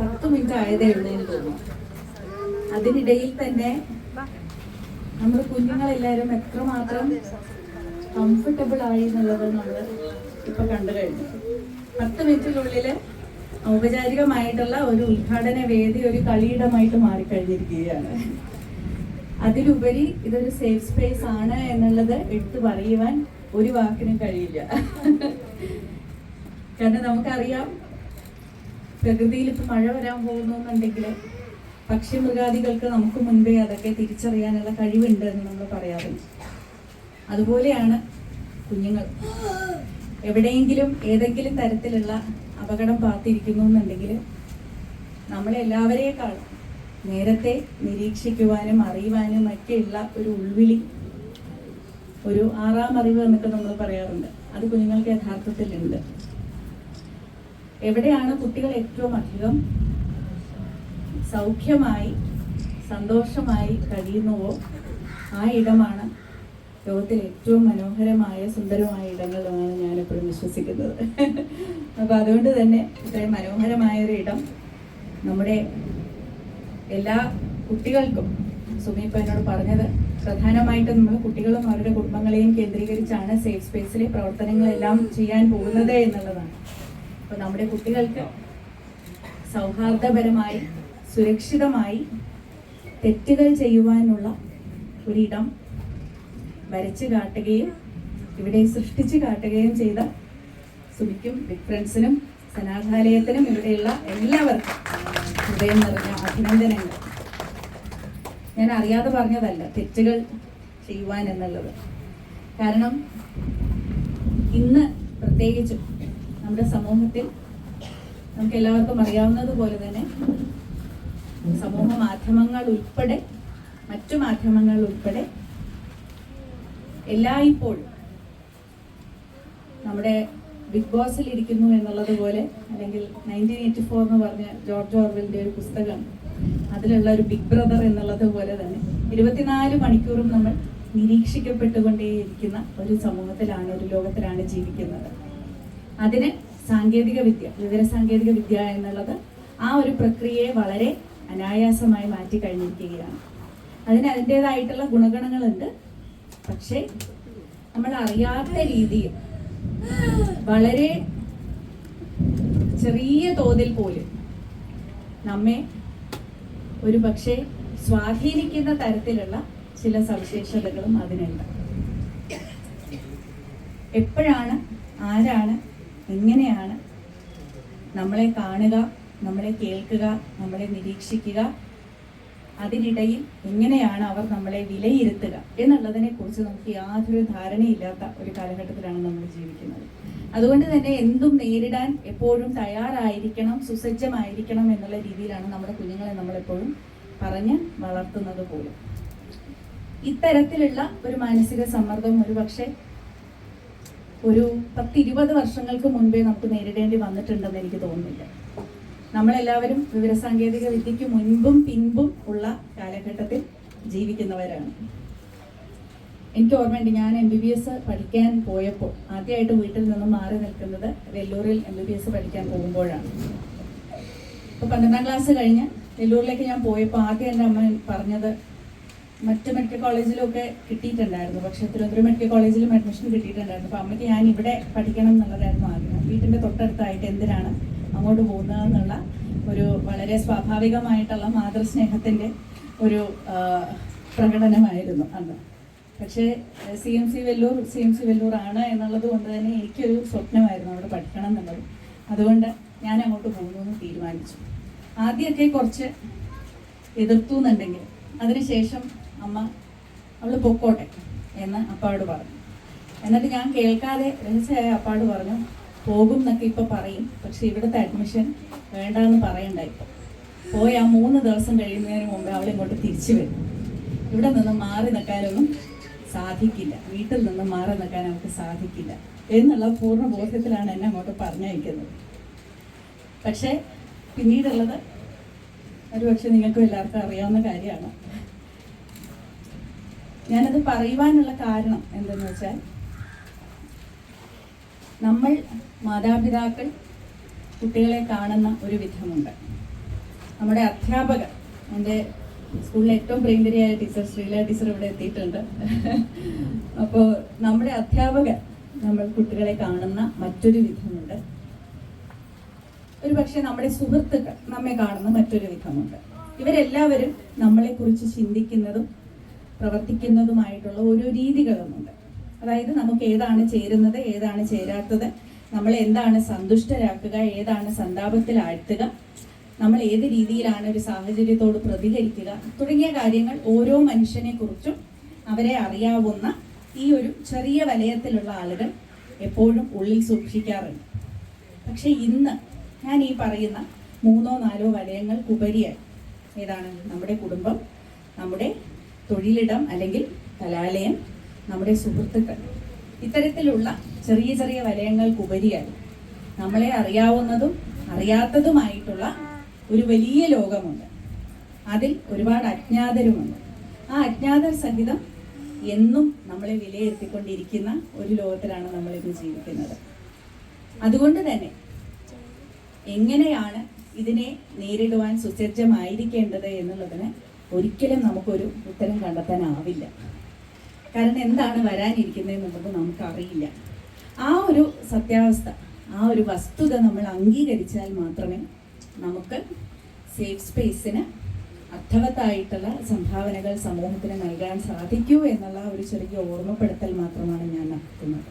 പത്ത് മിനിറ്റ് ആയതേ ഉള്ളൂ എന്ന് തോന്നുന്നു. അതിനിടയിൽ തന്നെ നമ്മുടെ കുഞ്ഞുങ്ങളെല്ലാവരും എത്രമാത്രം കംഫർട്ടബിൾ ആയി എന്നുള്ളത് നമ്മൾ ഇപ്പൊ കണ്ടു കഴിഞ്ഞു. പത്ത് മിനിറ്റിനുള്ളിൽ ഔപചാരികമായിട്ടുള്ള ഒരു ഉദ്ഘാടന വേദി ഒരു കളിയിടമായിട്ട് മാറിക്കഴിഞ്ഞിരിക്കുകയാണ്. അതിലുപരി ഇതൊരു സേഫ് സ്പേസ് ആണ് എന്നുള്ളത് എടുത്തു പറയുവാൻ ഒരു വാക്കിനും കഴിയില്ല. കാരണം നമുക്കറിയാം പ്രകൃതിയിൽ ഇപ്പൊ മഴ വരാൻ പോകുന്നു എന്നുണ്ടെങ്കിൽ പക്ഷി മൃഗാദികൾക്ക് നമുക്ക് മുൻപേ അതൊക്കെ തിരിച്ചറിയാനുള്ള കഴിവുണ്ട് എന്ന് നമ്മൾ പറയാറുണ്ട്. അതുപോലെയാണ് കുഞ്ഞുങ്ങൾ. എവിടെയെങ്കിലും ഏതെങ്കിലും തരത്തിലുള്ള അപകടം പാത്തിരിക്കുന്നു എന്നുണ്ടെങ്കിൽ നമ്മളെല്ലാവരെക്കാൾ നേരത്തെ നിരീക്ഷിക്കുവാനും അറിയുവാനും ഒക്കെയുള്ള ഒരു ഉൾവിളി ഒരു ആറാം അറിവ് എന്നൊക്കെ നമ്മൾ പറയാറുണ്ട്. അത് കുഞ്ഞുങ്ങൾക്ക് യഥാർത്ഥത്തിലുണ്ട്. എവിടെയാണ് കുട്ടികൾ ഏറ്റവും അധികം സൗഖ്യമായി സന്തോഷമായി കഴിയുന്നുവോ? ആ ഇടമാണ് ലോകത്തിൽ ഏറ്റവും മനോഹരമായ സുന്ദരമായ ഇടങ്ങൾ എന്നാണ് ഞാൻ എപ്പോഴും വിശ്വസിക്കുന്നത്. അപ്പൊ അതുകൊണ്ട് തന്നെ ഇത്രയും മനോഹരമായ ഒരു ഇടം നമ്മുടെ എല്ലാ കുട്ടികൾക്കും സുമി ഇപ്പൊ എന്നോട് പറഞ്ഞത് പ്രധാനമായിട്ടും നമ്മൾ കുട്ടികളും അവരുടെ കുടുംബങ്ങളെയും കേന്ദ്രീകരിച്ചാണ് സേഫ് സ്പേസിലെ പ്രവർത്തനങ്ങളെല്ലാം ചെയ്യാൻ പോകുന്നത് എന്നുള്ളതാണ്. അപ്പൊ നമ്മുടെ കുട്ടികൾക്ക് സൗഹാർദ്ദപരമായി സുരക്ഷിതമായി തെറ്റുകൾ ചെയ്യുവാനുള്ള ഒരിടം വരച്ചു കാട്ടുകയും ഇവിടെ സൃഷ്ടിച്ചു കാട്ടുകയും ചെയ്ത സുമിക്കും ബിഗ് ഫ്രണ്ട്സിനും സനാഥാലയത്തിനും ഇവിടെയുള്ള എല്ലാവർക്കും ഹൃദയം നിറഞ്ഞ അഭിനന്ദനങ്ങൾ. ഞാൻ അറിയാതെ പറഞ്ഞതല്ല തെറ്റുകൾ ചെയ്യുവാൻ എന്നുള്ളത്. കാരണം ഇന്ന് പ്രത്യേകിച്ചും നമ്മുടെ സമൂഹത്തിൽ നമുക്ക് എല്ലാവർക്കും അറിയാവുന്നതുപോലെ തന്നെ സമൂഹ മാധ്യമങ്ങൾ ഉൾപ്പെടെ മറ്റു മാധ്യമങ്ങൾ ഉൾപ്പെടെ എല്ലായ്പ്പോഴും നമ്മുടെ ബിഗ് ബോസിൽ ഇരിക്കുന്നു എന്നുള്ളത് പോലെ അല്ലെങ്കിൽ നയന്റീൻ എയ്റ്റി ഫോർ എന്ന് പറഞ്ഞ ജോർജ് ഓർവെലിന്റെ ഒരു പുസ്തകം അതിലുള്ള ഒരു ബിഗ് ബ്രദർ എന്നുള്ളത് പോലെ തന്നെ ഇരുപത്തിനാല് മണിക്കൂറും നമ്മൾ നിരീക്ഷിക്കപ്പെട്ടുകൊണ്ടേയിരിക്കുന്ന ഒരു സമൂഹത്തിലാണ് ഒരു ലോകത്തിലാണ് ജീവിക്കുന്നത്. അതിന് സാങ്കേതിക വിദ്യ വിവര സാങ്കേതിക വിദ്യ എന്നുള്ളത് ആ ഒരു പ്രക്രിയയെ വളരെ അനായാസമായി മാറ്റി കഴിഞ്ഞിരിക്കുകയാണ്. അതിന് അതിന്റെതായിട്ടുള്ള ഗുണഗണങ്ങളുണ്ട്. പക്ഷേ നമ്മൾ അറിയാത്ത രീതിയിൽ വളരെ ചെറിയ തോതിൽ പോലും നമ്മെ ഒരു പക്ഷേ സ്വാധീനിക്കുന്ന തരത്തിലുള്ള ചില സവിശേഷതകളും അതിനുണ്ട്. എപ്പോഴാണ് ആരാണ് എങ്ങനെയാണ് നമ്മളെ കാണുക നമ്മളെ കേൾക്കുക നമ്മളെ നിരീക്ഷിക്കുക അതിനിടയിൽ എങ്ങനെയാണ് അവർ നമ്മളെ വിലയിരുത്തുക എന്നുള്ളതിനെ കുറിച്ച് നമുക്ക് യാതൊരു ധാരണയില്ലാത്ത ഒരു കാലഘട്ടത്തിലാണ് നമ്മൾ ജീവിക്കുന്നത്. അതുകൊണ്ട് തന്നെ എന്തും നേരിടാൻ എപ്പോഴും തയ്യാറായിരിക്കണം സുസജ്ജമായിരിക്കണം എന്നുള്ള രീതിയിലാണ് നമ്മുടെ കുഞ്ഞുങ്ങളെ നമ്മളെപ്പോഴും പറഞ്ഞ് വളർത്തുന്നത് പോലും. ഇത്തരത്തിലുള്ള ഒരു മാനസിക സമ്മർദ്ദം ഒരു ഒരു പത്തിരുപത് വർഷങ്ങൾക്ക് മുൻപേ നമുക്ക് നേരിടേണ്ടി വന്നിട്ടുണ്ടെന്ന് എനിക്ക് തോന്നുന്നില്ല. നമ്മളെല്ലാവരും വിവരസാങ്കേതിക വിദ്യക്ക് മുൻപും പിൻപും ഉള്ള കാലഘട്ടത്തിൽ ജീവിക്കുന്നവരാണ്. എനിക്ക് ഓർമ്മയുണ്ട് ഞാൻ എം ബി ബി എസ് പഠിക്കാൻ പോയപ്പോൾ ആദ്യമായിട്ട് വീട്ടിൽ നിന്നും മാറി നിൽക്കുന്നത് വെല്ലൂരിൽ എം ബി ബി എസ് പഠിക്കാൻ പോകുമ്പോഴാണ്. അപ്പോൾ പന്ത്രണ്ടാം ക്ലാസ് കഴിഞ്ഞ് വെല്ലൂരിലേക്ക് ഞാൻ പോയപ്പോൾ ആദ്യം എന്റെ അമ്മ പറഞ്ഞത് മറ്റ് മെഡിക്കൽ കോളേജിലൊക്കെ കിട്ടിയിട്ടുണ്ടായിരുന്നു. പക്ഷേ തിരുവനന്തപുരം മെഡിക്കൽ കോളേജിലും അഡ്മിഷൻ കിട്ടിയിട്ടുണ്ടായിരുന്നു. അപ്പോൾ അമ്മയ്ക്ക് ഞാൻ ഇവിടെ പഠിക്കണം എന്നുള്ളതായിരുന്നു ആഗ്രഹം. വീട്ടിന്റെ തൊട്ടടുത്തായിട്ട് എന്തിനാണ് അങ്ങോട്ട് പോകുന്നതെന്നുള്ള ഒരു വളരെ സ്വാഭാവികമായിട്ടുള്ള മാതൃസ്നേഹത്തിന്റെ ഒരു പ്രകടനമായിരുന്നു അന്ന്. പക്ഷേ C M C Vellore C M C Vellore ആണ് എന്നുള്ളത് കൊണ്ട് തന്നെ എനിക്കൊരു സ്വപ്നമായിരുന്നു അവിടെ പഠിക്കണം എന്നുള്ളത്. അതുകൊണ്ട് ഞാൻ അങ്ങോട്ട് പോകുന്നു എന്ന് തീരുമാനിച്ചു. ആദ്യമൊക്കെ കുറച്ച് എതിർത്തു എന്നുണ്ടെങ്കിൽ അതിനുശേഷം അമ്മ അവൾ പൊക്കോട്ടെ എന്ന് അപ്പാട് പറഞ്ഞു. എന്നിട്ട് ഞാൻ കേൾക്കാതെ രഹസ്യമായ അപ്പാട് പറഞ്ഞു പോകും എന്നൊക്കെ ഇപ്പൊ പറയും. പക്ഷെ ഇവിടുത്തെ അഡ്മിഷൻ വേണ്ടാന്ന് പറയണ്ട ഇപ്പൊ. പോയി ആ മൂന്ന് ദിവസം കഴിയുന്നതിന് മുമ്പ് അവൾ ഇങ്ങോട്ട് തിരിച്ചു വരും. ഇവിടെ നിന്ന് മാറി നിൽക്കാനൊന്നും സാധിക്കില്ല. വീട്ടിൽ നിന്ന് മാറി നിൽക്കാൻ അവൾക്ക് സാധിക്കില്ല എന്നുള്ള പൂർണ ബോധ്യത്തിലാണ് എന്നെ അങ്ങോട്ട് പറഞ്ഞയക്കുന്നത്. പക്ഷേ പിന്നീടുള്ളത് ഒരുപക്ഷെ നിങ്ങൾക്കും എല്ലാവർക്കും അറിയാവുന്ന കാര്യമാണ്. ഞാനത് പറയുവാനുള്ള കാരണം എന്തെന്ന് വെച്ചാൽ നമ്മൾ മാതാപിതാക്കൾ കുട്ടികളെ കാണുന്ന ഒരു വിധമുണ്ട്. നമ്മുടെ അധ്യാപകർ എന്റെ സ്കൂളിലെ ഏറ്റവും പ്രിയങ്കരിയായ ടീച്ചർ ശ്രീല ടീച്ചർ ഇവിടെ എത്തിയിട്ടുണ്ട്. അപ്പോൾ നമ്മുടെ അധ്യാപകർ നമ്മൾ കുട്ടികളെ കാണുന്ന മറ്റൊരു വിധമുണ്ട്. ഒരു പക്ഷേ നമ്മുടെ സുഹൃത്തുക്കൾ നമ്മെ കാണുന്ന മറ്റൊരു വിധമുണ്ട്. ഇവരെല്ലാവരും നമ്മളെക്കുറിച്ച് ചിന്തിക്കുന്നതും പ്രവർത്തിക്കുന്നതുമായിട്ടുള്ള ഓരോ രീതികളുമുണ്ട്. അതായത് നമുക്ക് ഏതാണ് ചേരുന്നത് ഏതാണ് ചേരാത്തത് നമ്മൾ എന്താണ് സന്തുഷ്ടരാക്കുക ഏതാണ് സന്താപത്തിൽ ആഴ്ത്തുക നമ്മൾ ഏത് രീതിയിലാണ് ഒരു സാഹചര്യത്തോട് പ്രതികരിക്കുക തുടങ്ങിയ കാര്യങ്ങൾ ഓരോ മനുഷ്യനെ കുറിച്ചും അവരെ അറിയാവുന്ന ഈ ഒരു ചെറിയ വലയത്തിലുള്ള ആളുകൾ എപ്പോഴും ഉള്ളിൽ സൂക്ഷിക്കാറുണ്ട്. പക്ഷെ ഇന്ന് ഞാൻ ഈ പറയുന്ന മൂന്നോ നാലോ വലയങ്ങൾക്കുപരിയായി ഏതാണ് നമ്മുടെ കുടുംബം നമ്മുടെ തൊഴിലിടം അല്ലെങ്കിൽ കലാലയം നമ്മുടെ സുഹൃത്തുക്കൾ. ഇത്തരത്തിലുള്ള ചെറിയ ചെറിയ വലയങ്ങൾക്കുപരിയായി നമ്മളെ അറിയാവുന്നതും അറിയാത്തതുമായിട്ടുള്ള ഒരു വലിയ ലോകമുണ്ട്. അതിൽ ഒരുപാട് അജ്ഞാതരുമുണ്ട്. ആ അജ്ഞാതർ സഹിതം എന്നും നമ്മളെ വിലയിരുത്തിക്കൊണ്ടിരിക്കുന്ന ഒരു ലോകത്തിലാണ് നമ്മൾ ഇന്ന് ജീവിക്കുന്നത്. അതുകൊണ്ട് തന്നെ എങ്ങനെയാണ് ഇതിനെ നേരിടുവാൻ സുസജ്ജമായിരിക്കേണ്ടത് എന്നുള്ളതിന് ഒരിക്കലും നമുക്കൊരു ഉത്തരം കണ്ടെത്താനാവില്ല. കാരണം എന്താണ് വരാനിരിക്കുന്നത് എന്നുള്ളത് നമുക്കറിയില്ല. ആ ഒരു സത്യാവസ്ഥ ആ ഒരു വസ്തുത നമ്മൾ അംഗീകരിച്ചാൽ മാത്രമേ നമുക്ക് സേഫ് സ്പേസിന് അർത്ഥവത്തായിട്ടുള്ള സംഭാവനകൾ സമൂഹത്തിന് നൽകാൻ സാധിക്കൂ എന്നുള്ള ഒരു ചെറിയ ഓർമ്മപ്പെടുത്തൽ മാത്രമാണ് ഞാൻ നടത്തുന്നത്.